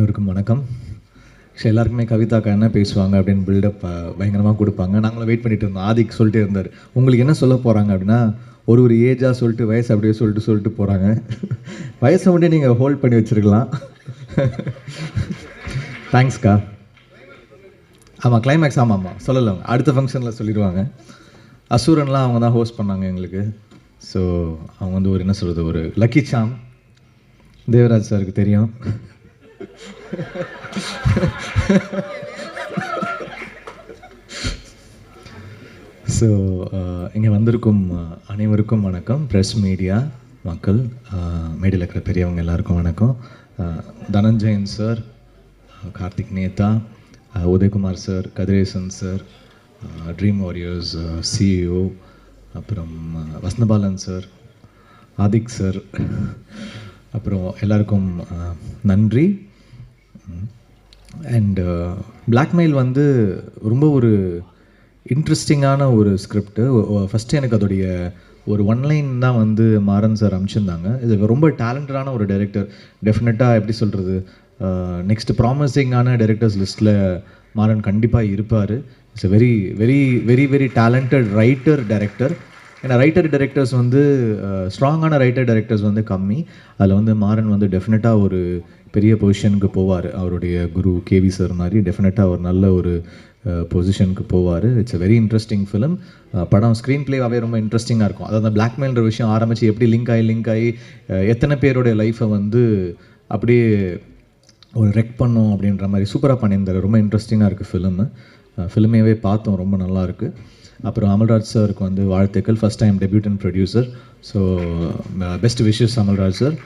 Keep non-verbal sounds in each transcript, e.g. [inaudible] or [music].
அனைவருக்கும் வணக்கம். ஸோ எல்லாருக்குமே கவிதாக்கா என்ன பேசுவாங்க அப்படின்னு பில்டப் பயங்கரமாக கொடுப்பாங்க. நாங்களும் வெயிட் பண்ணிட்டு இருந்தோம். ஆதிக்கு சொல்லிட்டு இருந்தார். உங்களுக்கு என்ன சொல்ல போகிறாங்க அப்படின்னா ஒரு ஒரு ஏஜாக சொல்லிட்டு வயசு அப்படியே சொல்லிட்டு சொல்லிட்டு போகிறாங்க [laughs] வயசை மட்டும் நீங்கள் ஹோல்ட் பண்ணி வச்சுருக்கலாம். தேங்க்ஸ்க்கா [laughs] ஆமாம் கிளைமேக்ஸ் ஆமாம் ஆமாம் சொல்லலை அடுத்த ஃபங்க்ஷனில் சொல்லிடுவாங்க. அசூரன்லாம் அவங்க தான் ஹோஸ்ட் பண்ணாங்க எங்களுக்கு. ஸோ அவங்க வந்து ஒரு என்ன சொல்கிறது ஒரு லக்கி சாம் தேவராஜ் சாருக்கு தெரியும். [laughs] ஸோ uh, இங்கே வந்திருக்கும் uh, அனைவருக்கும் வணக்கம். ப்ரெஸ் மீடியா மக்கள் uh, மேடையில் இருக்கிற பெரியவங்க எல்லாருக்கும் வணக்கம். Dhananjayan sir Karthik Netha Udhayakumar sir Kathiresan sir Dream Warriors CEO அப்புறம் வசந்தபாலன் சார் ஆதிக் சார் அப்புறம் எல்லாருக்கும் நன்றி. அண்ட் பிளாக்மெயில் uh, வந்து ரொம்ப ஒரு இன்ட்ரெஸ்டிங்கான ஒரு ஸ்கிரிப்டு ஃபஸ்ட்டு எனக்கு அதோடைய ஒரு ஒன்லைன் தான் வந்து மாறன் சார் அனுப்பிச்சிருந்தாங்க. இது ரொம்ப டேலண்டடான ஒரு டைரக்டர் டெஃபினட்டாக எப்படி சொல்கிறது நெக்ஸ்ட் ப்ராமிசிங்கான டைரக்டர்ஸ் லிஸ்ட்டில் மாறன் கண்டிப்பாக இருப்பார். It's a very very very very talented writer director ஏன்னா ரைட்டர் டைரக்டர்ஸ் வந்து ஸ்ட்ராங்கான ரைட்டர் டைரக்டர்ஸ் வந்து கம்மி. அதில் வந்து மாறன் வந்து டெஃபினட்டாக ஒரு பெரிய பொசிஷனுக்கு போவார். அவருடைய குரு கேவி சார் மாதிரி டெஃபினட்டாக ஒரு நல்ல ஒரு பொசிஷனுக்கு போவார். It's a very interesting film படம் ஸ்க்ரீன் பிளேவாகவே ரொம்ப இன்ட்ரெஸ்டிங்காக இருக்கும். அதாவது அந்த பிளாக்மெயில்ன்ற விஷயம் ஆரம்பித்து எப்படி லிங்க் ஆகி லிங்க் ஆகி எத்தனை பேருடைய லைஃப்பை வந்து அப்படியே ஒரு ரெக் பண்ணோம் அப்படின்ற மாதிரி சூப்பராக பண்ணியிருந்தார். ரொம்ப இன்ட்ரெஸ்டிங்காக இருக்குது ஃபிலிமு ஃபிலிமேவே பார்த்தோம். ரொம்ப நல்லாயிருக்கு அப்புறம் அமல்ராஜ் சாருக்கு வந்து வாழ்த்துக்கள். First time debutant producer so best wishes Amalraj sir.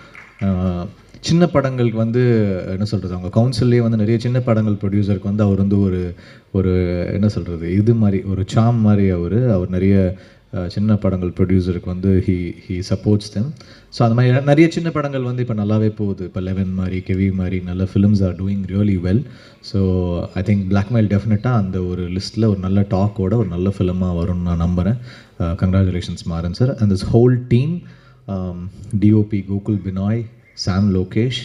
சின்ன படங்களுக்கு வந்து என்ன சொல்கிறது அவங்க கவுன்சில்லே வந்து நிறைய சின்ன படங்கள் ப்ரொடியூசருக்கு வந்து அவர் வந்து ஒரு ஒரு என்ன சொல்கிறது இது மாதிரி ஒரு சாம் மாதிரி அவர். அவர் நிறைய சின்ன படங்கள் ப்ரொடியூசருக்கு வந்து he he supports them so அந்த மாதிரி நிறைய சின்ன படங்கள் வந்து இப்போ நல்லாவே போகுது. இப்போ லெவன் மாதிரி கெவி மாதிரி நல்ல films are doing really well so I think Blackmail டெஃபினட்டாக அந்த ஒரு லிஸ்ட்டில் ஒரு நல்ல டாக்கோட ஒரு நல்ல ஃபிலிமாக வரும்னு நான் நம்புகிறேன் congratulations Maran sir and this whole team DOP Gokul Binoy Sam Lokesh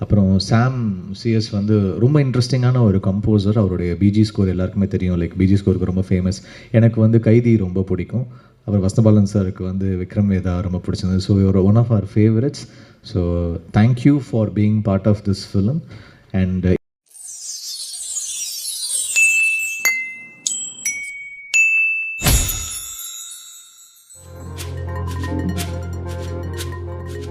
அப்புறம் சாம் சிஎஸ் வந்து ரொம்ப இன்ட்ரெஸ்டிங்கான ஒரு கம்போசர் அவருடைய பிஜி ஸ்கோர் எல்லாருக்குமே தெரியும். லைக் பிஜி ஸ்கோருக்கு ரொம்ப ஃபேமஸ் எனக்கு வந்து கைதி ரொம்ப பிடிக்கும். அப்புறம் வசந்தபாலன் சாருக்கு வந்து விக்ரம் வேதா ரொம்ப பிடிச்சிருந்தது. ஸோ ஒரு one of our favourites so thank you for being part of this film and